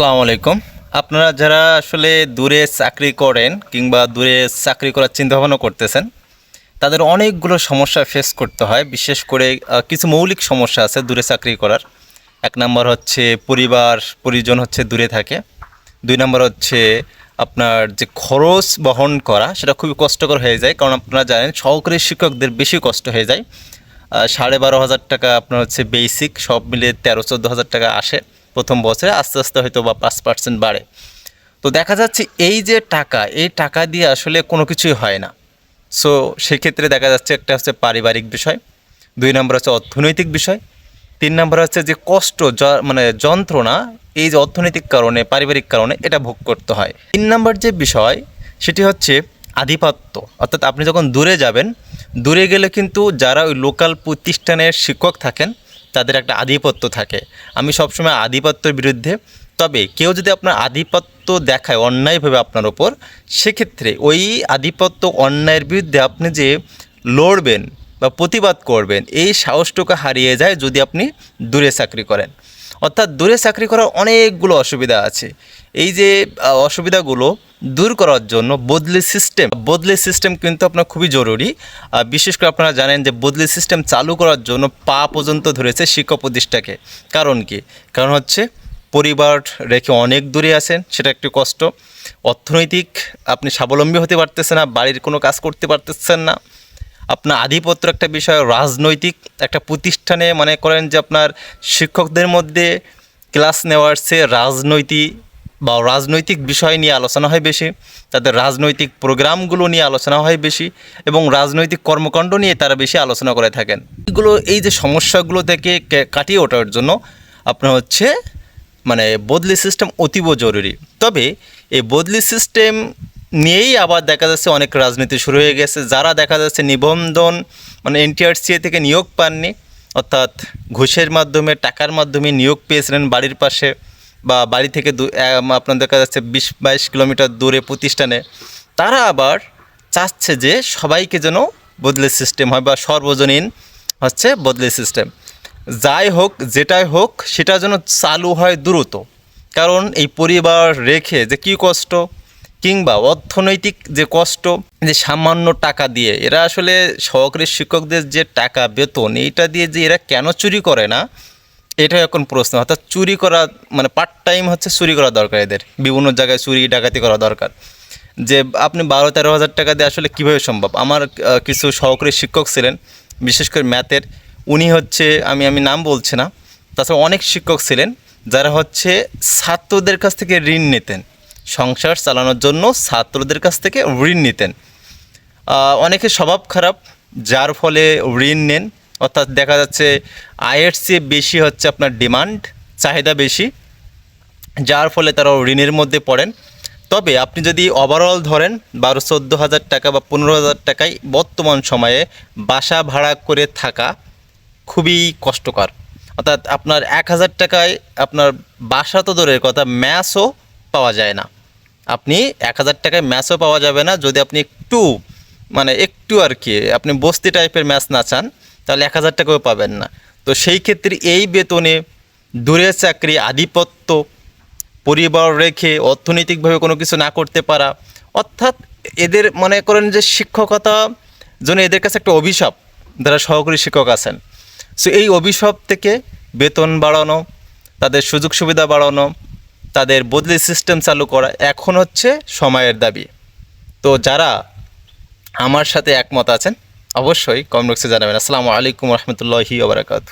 আসসালামু আলাইকুম। আপনারা যারা আসলে দূরে চাকরি করেন কিংবা দূরে চাকরি করার চিন্তাভাবনা করতেছেন, তাদের অনেকগুলো সমস্যা ফেস করতে হয়। বিশেষ করে কিছু মৌলিক সমস্যা আছে দূরে চাকরি করার। এক নম্বর হচ্ছে পরিবার, পরিজন হচ্ছে দূরে থাকে। দুই নম্বর হচ্ছে আপনার যে খরচ বহন করা, সেটা খুবই কষ্টকর হয়ে যায়। কারণ আপনারা জানেন, সহকারী শিক্ষকদের বেশি কষ্ট হয়ে যায়। সাড়ে বারো হাজার টাকা আপনার হচ্ছে বেসিক সব মিলে তেরো, চোদ্দ হাজার টাকা আসে। প্রথম বছরে আস্তে আস্তে হয়তো বা পাঁচ পার্সেন্ট বাড়ে। তো দেখা যাচ্ছে এই যে টাকা, এই টাকা দিয়ে আসলে কোনো কিছুই হয় না। সো সেক্ষেত্রে দেখা যাচ্ছে একটা হচ্ছে পারিবারিক বিষয়, দুই নম্বর হচ্ছে অর্থনৈতিক বিষয়, তিন নম্বর হচ্ছে যে কষ্ট মানে যন্ত্রণা, এই যে অর্থনৈতিক কারণে, পারিবারিক কারণে এটা ভোগ করতে হয়। তিন নম্বর যে বিষয়, সেটি হচ্ছে আধিপত্য। অর্থাৎ আপনি যখন দূরে যাবেন, দূরে গেলে কিন্তু যারা ওই লোকাল প্রতিষ্ঠানের শিক্ষক থাকেন তাদের একটা আধিপত্য থাকে। আমি সবসময় আধিপত্যের বিরুদ্ধে, তবে কেউ যদি আপনার আধিপত্য দেখায় অন্যায়ভাবে আপনার ওপর, সেক্ষেত্রে ওই আধিপত্য অন্যায়ের বিরুদ্ধে আপনি যে লড়বেন বা প্রতিবাদ করবেন, এই সাহসটুকু হারিয়ে যায় যদি আপনি দূরে চাকরি করেন। অর্থাৎ দূরে চাকরি করার অনেকগুলো অসুবিধা আছে। এই যে অসুবিধাগুলো দূর করার জন্য বদলি সিস্টেম বদলি সিস্টেম কিন্তু আপনার খুবই জরুরি। বিশেষ করে আপনারা জানেন যে, বদলি সিস্টেম চালু করার জন্য পা পর্যন্ত ধরেছে শিক্ষা প্রতিষ্ঠাকে। কারণ কি? কারণ হচ্ছে পরিবার রেখে অনেক দূরে আছেন, সেটা একটু কষ্ট। অর্থনৈতিক আপনি স্বাবলম্বী হতে পারতেছেন না, বাড়ির কোনো কাজ করতে পারতেছেন না। আপনার আধিপত্য একটা বিষয়, রাজনৈতিক একটা প্রতিষ্ঠানে মনে করেন যে আপনার শিক্ষকদের মধ্যে ক্লাস নেওয়ার চেয়ে রাজনৈতিক বা রাজনৈতিক বিষয় নিয়ে আলোচনা হয় বেশি, তাদের রাজনৈতিক প্রোগ্রামগুলো নিয়ে আলোচনা হয় বেশি এবং রাজনৈতিক কর্মকাণ্ড নিয়ে তারা বেশি আলোচনা করে থাকেন। এগুলো, এই যে সমস্যাগুলো থেকে কাটিয়ে ওঠার জন্য আপনার হচ্ছে মানে বদলি সিস্টেম অতীব জরুরি। তবে এই বদলি সিস্টেম নিয়েই আবার দেখা যাচ্ছে অনেক রাজনীতি শুরু হয়ে গেছে। যারা দেখা যাচ্ছে নিবন্ধন মানে এনটিআরসিএ থেকে নিয়োগ পাননি, অর্থাৎ ঘুষের মাধ্যমে, টাকার মাধ্যমে নিয়োগ পেয়েছিলেন বাড়ির পাশে বা বাড়ি থেকে আপনার দেখা যাচ্ছে বিশ বাইশ কিলোমিটার দূরে প্রতিষ্ঠানে, তারা আবার চাচ্ছে যে সবাইকে যেন বদলি সিস্টেম হয় বা সর্বজনীন হচ্ছে বদলি সিস্টেম যাই হোক, যেটাই হোক, সেটা যেন চালু হয় দ্রুত। কারণ এই পরিবার রেখে যে কী কষ্ট? কিংবা অর্থনৈতিক যে কষ্ট, যে সামান্য টাকা দিয়ে, এরা আসলে সহকারী শিক্ষকদের যে টাকা বেতন, এইটা দিয়ে যে এরা কেন চুরি করে না? এটা এখন প্রশ্ন। অর্থাৎ চুরি করা মানে পার্ট টাইম হচ্ছে চুরি করা দরকার এদের। বিভিন্ন জায়গায় চুরি, ডাকাতি করা দরকার। যে আপনি বারো, তেরো হাজার টাকা দিয়ে আসলে কীভাবে সম্ভব? আমার কিছু সহকারী শিক্ষক ছিলেন, বিশেষ করে ম্যাথের। উনি হচ্ছে, আমি আমি নাম বলছি না, তাছাড়া অনেক শিক্ষক ছিলেন, যারা হচ্ছে ছাত্রদের কাছ থেকে ঋণ নিতেন। সংসার চালানোর জন্য ছাত্রদের কাছ থেকে ঋণ নিতেন। অনেকে স্বভাব খারাপ, যার ফলে ঋণ নেন। অর্থাৎ দেখা যাচ্ছে আয়ের চেয়ে বেশি হচ্ছে আপনার ডিমান্ড, চাহিদা বেশি, যার ফলে তারা ঋণের মধ্যে পড়েন। তবে আপনি যদি ওভারঅল ধরেন, বারো চোদ্দ হাজার টাকা বা পনেরো হাজার টাকায় বর্তমান সময়ে বাসা ভাড়া করে থাকা খুবই কষ্টকর। অর্থাৎ আপনার এক হাজার টাকায় আপনার বাসা তো দূরের কথা, ম্যাচও পাওয়া যায় না। আপনি এক হাজার টাকায় ম্যাচও পাওয়া যাবে না। যদি আপনি একটু মানে একটু আর কি, আপনি বস্তি টাইপের ম্যাচ না চান, তাহলে এক হাজার টাকাও পাবেন না। তো সেই ক্ষেত্রে এই বেতনে দূরের চাকরি, আধিপত্য, পরিবার রেখে, অর্থনৈতিকভাবে কোনো কিছু না করতে পারা, অর্থাৎ এদের মনে করেন যে শিক্ষকতা জন্য এদের কাছে একটা অভিশাপ, যারা সহকারী শিক্ষক আছেন। সো এই অভিশাপ থেকে বেতন বাড়ানো, তাদের সুযোগ সুবিধা বাড়ানো তাদের বদলি সিস্টেম চালু করা এখন হচ্ছে সময়ের দাবি। তো যারা আমার সাথে একমত আছেন, অবশ্যই কমবক্সে বক্সে জানাবেন। আসসালামু আলাইকুম রহমতুল্লাহি ওবরাকাতু